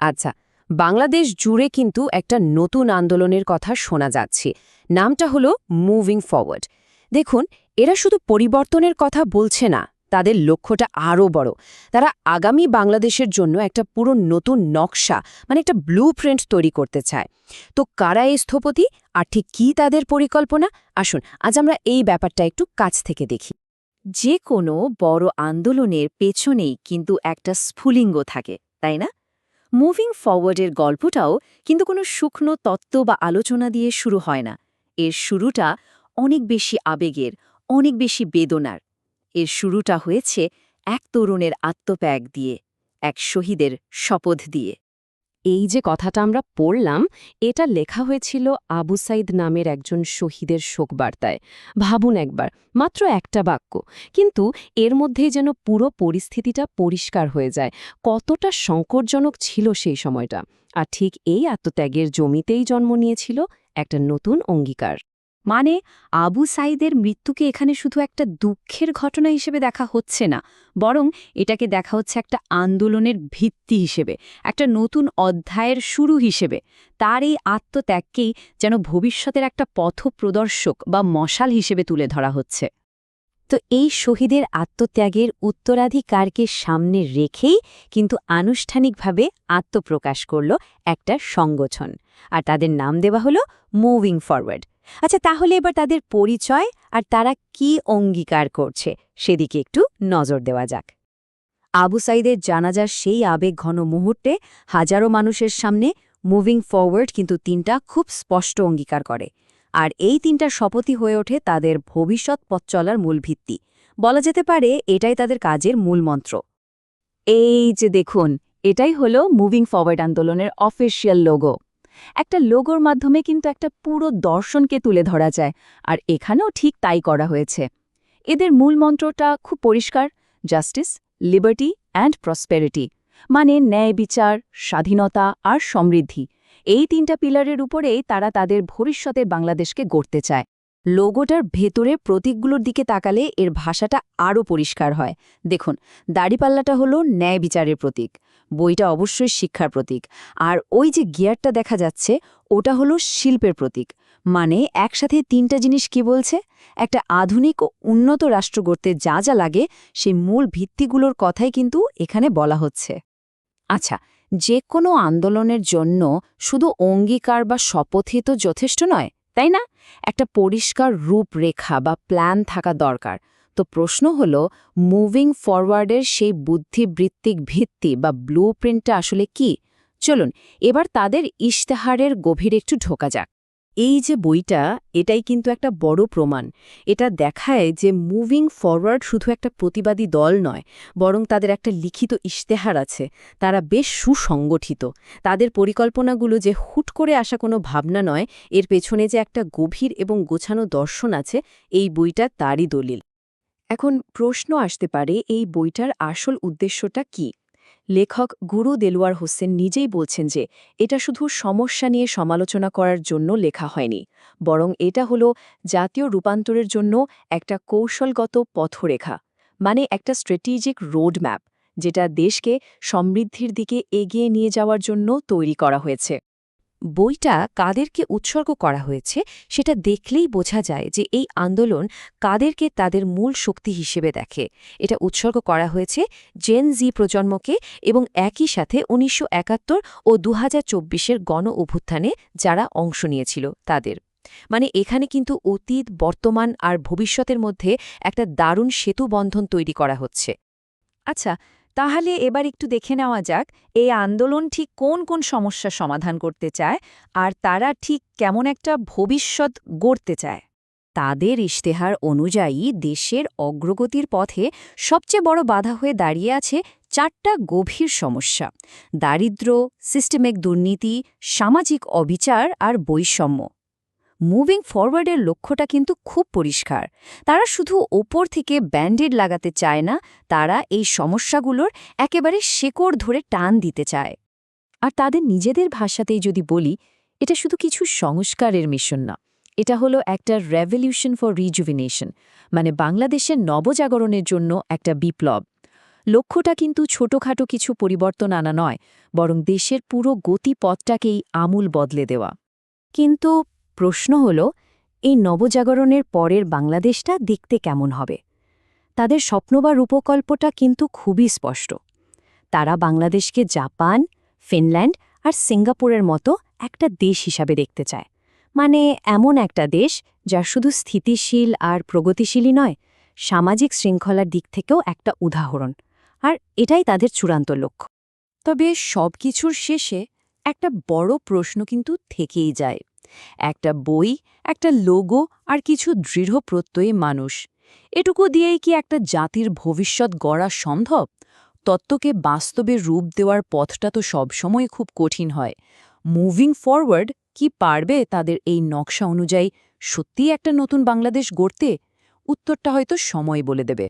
আচ্ছা বাংলাদেশ জুড়ে কিন্তু একটা নতুন আন্দোলনের কথা শোনা যাচ্ছে। নামটা হলো মুভিং ফরওয়ার্ড দেখুন, এরা শুধু পরিবর্তনের কথা বলছে না, তাদের লক্ষ্যটা আরও বড়। তারা আগামী বাংলাদেশের জন্য একটা পুরো নতুন নকশা মানে একটা ব্লু তৈরি করতে চায়। তো কারা এই স্থপতি? আর ঠিক কী তাদের পরিকল্পনা? আসুন, আজ আমরা এই ব্যাপারটা একটু কাছ থেকে দেখি। যে কোনো বড় আন্দোলনের পেছনেই কিন্তু একটা স্ফুলিঙ্গ থাকে, তাই না? মুভিং ফরওয়ার্ডের গল্পটাও কিন্তু কোনো শুকনো তত্ত্ব বা আলোচনা দিয়ে শুরু হয় না। এর শুরুটা অনেক বেশি আবেগের, অনেক বেশি বেদনার। এর শুরুটা হয়েছে এক তরুণের আত্মত্যাগ দিয়ে, এক শহীদের শপথ দিয়ে। এই যে কথাটা আমরা পড়লাম, এটা লেখা হয়েছিল আবু সাইদ নামের একজন শহীদের শোকবার্তায়। ভাবুন একবার, মাত্র একটা বাক্য, কিন্তু এর মধ্যেই যেন পুরো পরিস্থিতিটা পরিষ্কার হয়ে যায়। কতটা সংকটজনক ছিল সেই সময়টা। আর ঠিক এই আত্মত্যাগের জমিতেই জন্ম নিয়েছিল একটা নতুন অঙ্গীকার। মানে আবু সাইদের মৃত্যুকে এখানে শুধু একটা দুঃখের ঘটনা হিসেবে দেখা হচ্ছে না, বরং এটাকে দেখা হচ্ছে একটা আন্দোলনের ভিত্তি হিসেবে, একটা নতুন অধ্যায়ের শুরু হিসেবে। তার এই আত্মত্যাগকেই যেন ভবিষ্যতের একটা পথপ্রদর্শক বা মশাল হিসেবে তুলে ধরা হচ্ছে। তো এই শহীদের আত্মত্যাগের উত্তরাধিকারকে সামনে রেখেই কিন্তু আনুষ্ঠানিকভাবে আত্মপ্রকাশ করল একটা সংগঠন, আর তাদের নাম দেওয়া হলো মুভিং ফরওয়ার্ড। আচ্ছা তাহলে এবার তাদের পরিচয় আর তারা কি অঙ্গীকার করছে সেদিকে একটু নজর দেওয়া যাক। আবু সাইদের জানাজার সেই আবেগ ঘন মুহূর্তে হাজারো মানুষের সামনে মুভিং ফরওয়ার্ড কিন্তু তিনটা খুব স্পষ্ট অঙ্গীকার করে। আর এই তিনটা শপথই হয়ে ওঠে তাদের ভবিষ্যৎ পথ চলার মূল ভিত্তি। বলা যেতে পারে এটাই তাদের কাজের মূল মন্ত্র। এই যে দেখুন, এটাই হলো মুভিং ফরওয়ার্ড আন্দোলনের অফিসিয়াল লোগো। একটা লোগোর মাধ্যমে কিন্তু একটা পুরো দর্শনকে তুলে ধরা যায়, আর এখানেও ঠিক তাই করা হয়েছে। এদের মূল মন্ত্রটা খুব পরিষ্কার জাস্টিস লিবার্টি অ্যান্ড প্রসপেরিটি মানে ন্যায় বিচার, স্বাধীনতা আর সমৃদ্ধি। এই তিনটা পিলারের উপরেই তারা তাদের ভবিষ্যতের বাংলাদেশকে গড়তে চায়। লোগোটার ভেতরে প্রতীকগুলোর দিকে তাকালে এর ভাষাটা আরও পরিষ্কার হয়। দেখুন, দাড়িপাল্লাটা হলো ন্যায় বিচারের প্রতীক, বইটা অবশ্যই শিক্ষার প্রতীক। আর ওই যে গিয়ারটা দেখা যাচ্ছে, ওটা হলো শিল্পের প্রতীক। মানে একসাথে তিনটা জিনিস কি বলছে? একটা আধুনিক ও উন্নত রাষ্ট্র গড়তে যা যা লাগে, সেই মূল ভিত্তিগুলোর কথাই কিন্তু এখানে বলা হচ্ছে। আচ্ছা যে কোনো আন্দোলনের জন্য শুধু অঙ্গীকার বা শপথই তো যথেষ্ট নয়। তাই না? একটা পরিষ্কার রূপরেখা বা প্ল্যান থাকা দরকার। তো প্রশ্ন হল মুভিং ফরওয়ার্ডের সেই বুদ্ধিবৃত্তিক ভিত্তি বা ব্লু আসলে কি? চলুন, এবার তাদের ইশতেহারের গভীর একটু ঢোকা যাক। এই যে বইটা, এটাই কিন্তু একটা বড় প্রমাণ। এটা দেখায় যে মুভিং ফরওয়ার্ড শুধু একটা প্রতিবাদী দল নয়, বরং তাদের একটা লিখিত ইশতেহার আছে। তারা বেশ সুসংগঠিত। তাদের পরিকল্পনাগুলো যে হুট করে আসা কোনো ভাবনা নয়, এর পেছনে যে একটা গভীর এবং গোছানো দর্শন আছে, এই বইটা তারই দলিল। এখন প্রশ্ন আসতে পারে, এই বইটার আসল উদ্দেশ্যটা কি? লেখক গুরু দেলোয়ার হোসেন নিজেই বলছেন যে, এটা শুধু সমস্যা নিয়ে সমালোচনা করার জন্য লেখা হয়নি, বরং এটা হল জাতীয় রূপান্তরের জন্য একটা কৌশলগত পথরেখা মানে একটা স্ট্র্যাটেজিক রোডম্যাপ, যেটা দেশকে সমৃদ্ধির দিকে এগিয়ে নিয়ে যাওয়ার জন্য তৈরি করা হয়েছে। বইটা কাদেরকে উৎসর্গ করা হয়েছে সেটা দেখলেই বোঝা যায় যে এই আন্দোলন কাদেরকে তাদের মূল শক্তি হিসেবে দেখে। এটা উৎসর্গ করা হয়েছে জেন জি প্রজন্মকে এবং একই সাথে উনিশশো একাত্তর ও দু হাজার গণ অভ্যুত্থানে যারা অংশ নিয়েছিল তাদের। মানে এখানে কিন্তু অতীত, বর্তমান আর ভবিষ্যতের মধ্যে একটা দারুণ সেতুবন্ধন তৈরি করা হচ্ছে। আচ্ছা তাহলে এবার একটু দেখে নেওয়া যাক, এই আন্দোলন ঠিক কোন কোন সমস্যা সমাধান করতে চায় আর তারা ঠিক কেমন একটা ভবিষ্যৎ গড়তে চায়। তাদের ইশতেহার অনুযায়ী দেশের অগ্রগতির পথে সবচেয়ে বড় বাধা হয়ে দাঁড়িয়ে আছে চারটা গভীর সমস্যা দারিদ্র সিস্টেমিক দুর্নীতি, সামাজিক অবিচার আর বৈষম্য। মুভিং ফরওয়ার্ডের লক্ষ্যটা কিন্তু খুব পরিষ্কার। তারা শুধু ওপর থেকে ব্যান্ডেড লাগাতে চায় না, তারা এই সমস্যাগুলোর একেবারে শেকড় ধরে টান দিতে চায়। আর তাদের নিজেদের ভাষাতেই যদি বলি, এটা শুধু কিছু সংস্কারের মিশন না, এটা হলো একটা রেভলিউশন ফর রিজুভিনেশন মানে বাংলাদেশের নবজাগরণের জন্য একটা বিপ্লব। লক্ষ্যটা কিন্তু ছোটখাটো কিছু পরিবর্তন আনা নয়, বরং দেশের পুরো গতিপথটাকেই আমূল বদলে দেওয়া। কিন্তু প্রশ্ন হল, এই নবজাগরণের পরের বাংলাদেশটা দেখতে কেমন হবে? তাদের স্বপ্ন বা রূপকল্পটা কিন্তু খুবই স্পষ্ট। তারা বাংলাদেশকে জাপান, ফিনল্যান্ড আর সিঙ্গাপুরের মতো একটা দেশ হিসাবে দেখতে চায়। মানে এমন একটা দেশ যা শুধু স্থিতিশীল আর প্রগতিশীলই নয়, সামাজিক শৃঙ্খলার দিক থেকেও একটা উদাহরণ। আর এটাই তাদের চূড়ান্ত লক্ষ্য। তবে সব কিছুর শেষে একটা বড় প্রশ্ন কিন্তু থেকেই যায়। একটা বই, একটা লোগো আর কিছু দৃঢ় প্রত্যয়ী মানুষ। এটুকু দিয়েই কি একটা জাতির ভবিষ্যৎ গড়া সম্ভব? তত্ত্বকে বাস্তবে রূপ দেওয়ার পথটা তো সবসময় খুব কঠিন হয়। মুভিং ফরওয়ার্ড কি পারবে তাদের এই নকশা অনুযায়ী সত্যিই একটা নতুন বাংলাদেশ গড়তে? উত্তরটা হয়তো সময় বলে দেবে।